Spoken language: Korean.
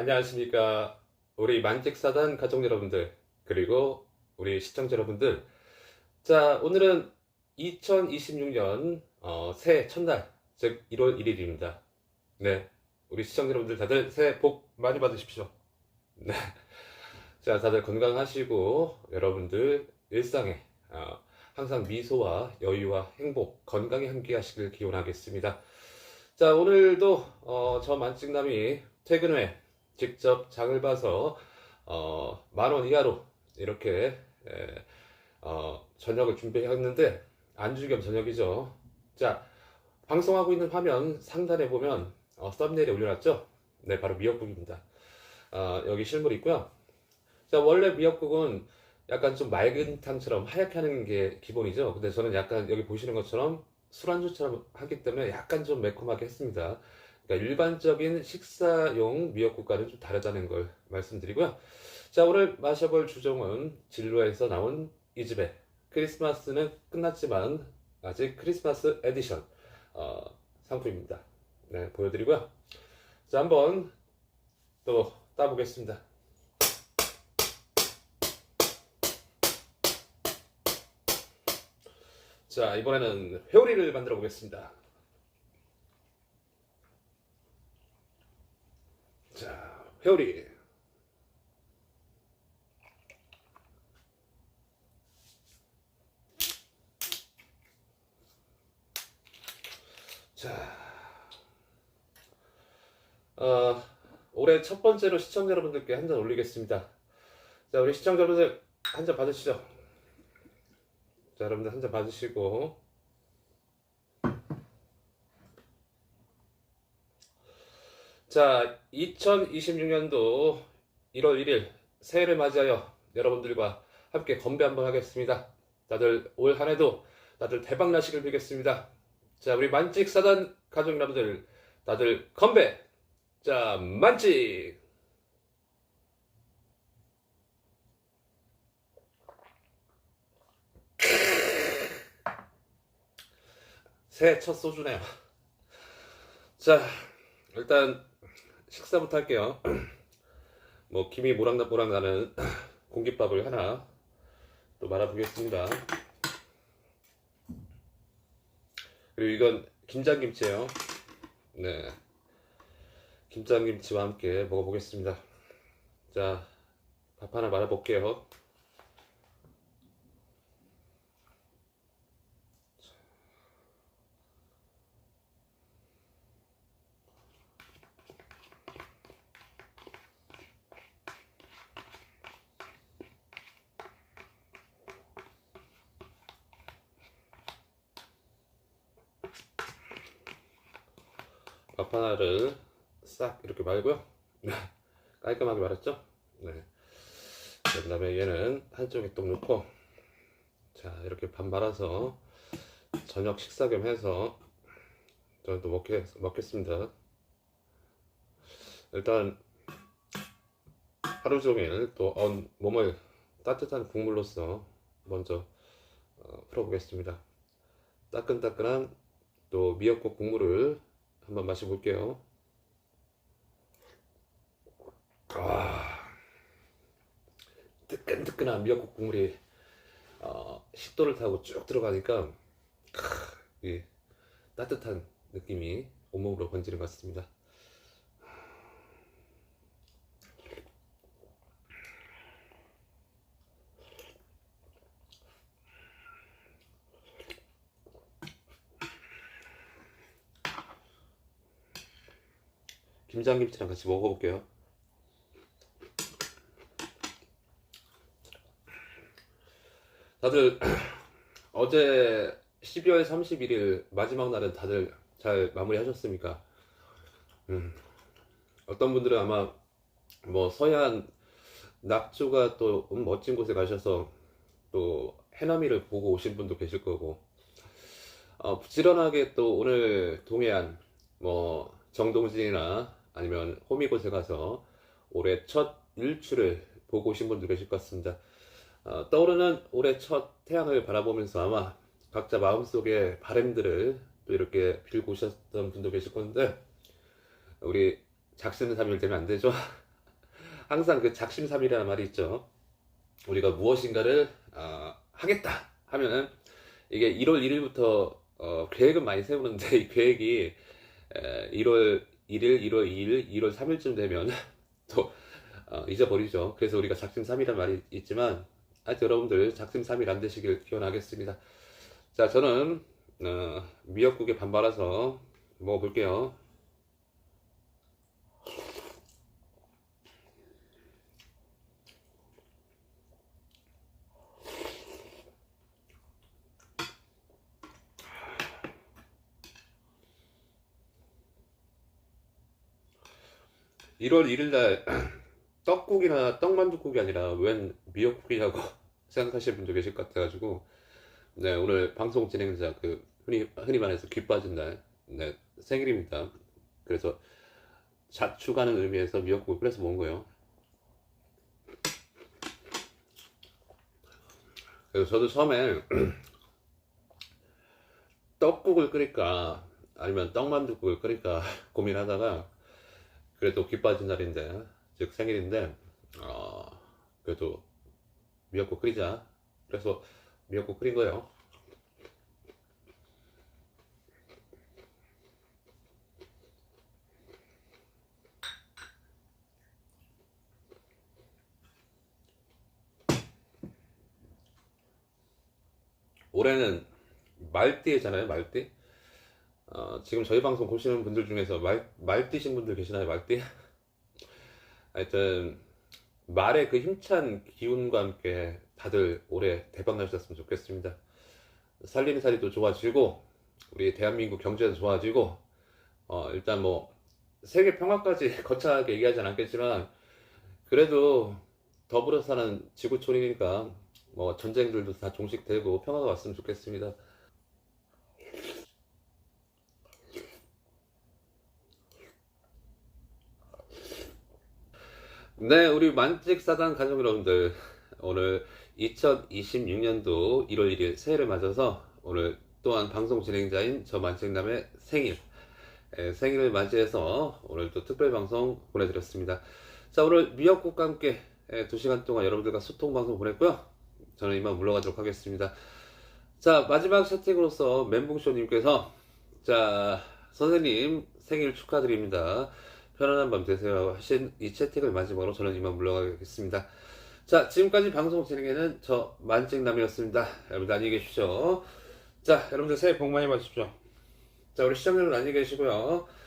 안녕하십니까. 우리 만직사단 가족 여러분들, 그리고 우리 시청자 여러분들. 자, 오늘은 2026년 어, 새해 첫날, 즉 1월 1일입니다. 네, 우리 시청자 여러분들 다들 새해 복 많이 받으십시오. 네. 자, 다들 건강하시고 여러분들 일상에 어, 항상 미소와 여유와 행복, 건강에 함께 하시길 기원하겠습니다. 자, 오늘도 어, 저 만찍남이 퇴근 후에 직접 장을 봐서 어, 만원 이하로 이렇게 에, 어, 저녁을 준비했는데 안주겸 저녁이죠. 자, 방송하고 있는 화면 상단에 보면 어, 썸네일에 올려놨죠? 네, 바로 미역국입니다. 어, 여기 실물 있고요. 자, 원래 미역국은 약간 좀 맑은 탕처럼 하얗게 하는 게 기본이죠. 근데 저는 약간 여기 보시는 것처럼 술안주처럼 하기 때문에 약간 좀 매콤하게 했습니다. 그러니까 일반적인 식사용 미역국과는 좀 다르다는 걸 말씀드리고요. 자, 오늘 마셔볼 주종은 진로에서 나온 이 집의 크리스마스는 끝났지만 아직 크리스마스 에디션 어, 상품입니다. 네, 보여드리고요. 자, 한번 또 따보겠습니다. 자, 이번에는 회오리를 만들어 보겠습니다. 자, 회오리. 자, 어, 올해 첫 번째로 시청자 여러분들께 한 잔 올리겠습니다. 자, 우리 시청자 여러분들 한 잔 받으시죠. 자, 여러분들 한 잔 받으시고. 자, 2026년도 1월 1일 새해를 맞이하여 여러분들과 함께 건배 한번 하겠습니다. 다들 올 한 해도 다들 대박 나시길 빌겠습니다. 자, 우리 만찍 사단 가족 여러분들 다들 건배! 자, 만찍! 새해 첫 소주네요. 자, 일단 식사부터 할게요. 뭐 김이 모락모락 나는 공깃밥을 하나 또 말아보겠습니다. 그리고 이건 김장김치예요. 네, 김장김치와 함께 먹어보겠습니다. 자, 밥 하나 말아볼게요. 밥 하나를 싹 이렇게 말고요. 네, 깔끔하게 말았죠? 네. 그 다음에 얘는 한쪽에 또 넣고, 자, 이렇게 밥 말아서 저녁 식사 겸 해서 저는 또 먹겠, 먹겠습니다. 일단 하루 종일 또 언 몸을 따뜻한 국물로서 먼저 어, 풀어보겠습니다. 따끈따끈한 또 미역국 국물을 한번 마셔볼게요. 아, 뜨끈뜨끈한 미역국 국물이 어, 식도를 타고 쭉 들어가니까 크, 이 따뜻한 느낌이 온몸으로 번지는 것 같습니다. 김장김치랑 같이 먹어볼게요. 다들 어제 12월 31일 마지막 날은 다들 잘 마무리하셨습니까? 음, 어떤 분들은 아마 뭐 서해안 낙조가 또 음, 멋진 곳에 가셔서 또 해남이를 보고 오신 분도 계실 거고 어, 부지런하게 또 오늘 동해안 뭐 정동진이나 아니면 호미곶에 가서 올해 첫 일출을 보고 오신 분도 계실 것 같습니다. 어, 떠오르는 올해 첫 태양을 바라보면서 아마 각자 마음속에 바램들을 또 이렇게 빌고 오셨던 분도 계실 건데 우리 작심삼일 되면 안 되죠. 항상 그 작심삼일이라는 말이 있죠. 우리가 무엇인가를 어, 하겠다 하면은 이게 1월 1일부터 어, 계획은 많이 세우는데 이 계획이 에, 1월 1일, 1월 2일, 1월 3일쯤 되면 또 어, 잊어버리죠. 그래서 우리가 작심 삼일이라는 말이 있지만 하여튼 여러분들 작심 삼일 안 되시길 기원하겠습니다. 자, 저는 어, 미역국에 반 말아서 먹어볼게요. 일월 1일 날 떡국이나 떡만둣국이 아니라 웬 미역국이냐고 생각하시는 분도 계실 것 같아가지고 네 오늘 방송 진행자 그 흔히 흔히 말해서 귀 빠진 날 네, 생일입니다. 그래서 자축하는 의미에서 미역국을 끓여서 먹은 거예요. 그래서 저도 처음에 떡국을 끓일까 아니면 떡만둣국을 끓일까 고민하다가 그래도 귀 빠진 날인데 즉 생일인데 어, 그래도 미역국 끓이자. 그래서 미역국 끓인 거예요. 올해는 말띠잖아요 말띠 어, 지금 저희 방송 보시는 분들 중에서 말, 말띠신 분들 계시나요 말띠? 하여튼 말의 그 힘찬 기운과 함께 다들 올해 대박 나셨으면 좋겠습니다. 살림의 살이도 좋아지고 우리 대한민국 경제도 좋아지고 어, 일단 뭐 세계 평화까지 거창하게 얘기하진 않겠지만 그래도 더불어 사는 지구촌이니까 뭐 전쟁들도 다 종식되고 평화가 왔으면 좋겠습니다. 네, 우리 만직사단 가족 여러분들, 오늘 2026년도 1월 1일 새해를 맞아서 오늘 또한 방송 진행자인 저 만직남의 생일, 예, 생일을 맞이해서 오늘 또 특별 방송 보내드렸습니다. 자, 오늘 미역국과 함께 예, 2시간 동안 여러분들과 소통 방송 보냈고요. 저는 이만 물러가도록 하겠습니다. 자, 마지막 채팅으로서 멘붕쇼님께서, 자, 선생님 생일 축하드립니다. 편안한 밤 되세요 하신 이 채팅을 마지막으로 저는 이만 물러가겠습니다. 자, 지금까지 방송 진행에는 저 만직남이었습니다. 여러분들 안녕히 계십시오. 자, 여러분들 새해 복 많이 받으십시오. 자, 우리 시청자 여러분 안녕히 계시고요.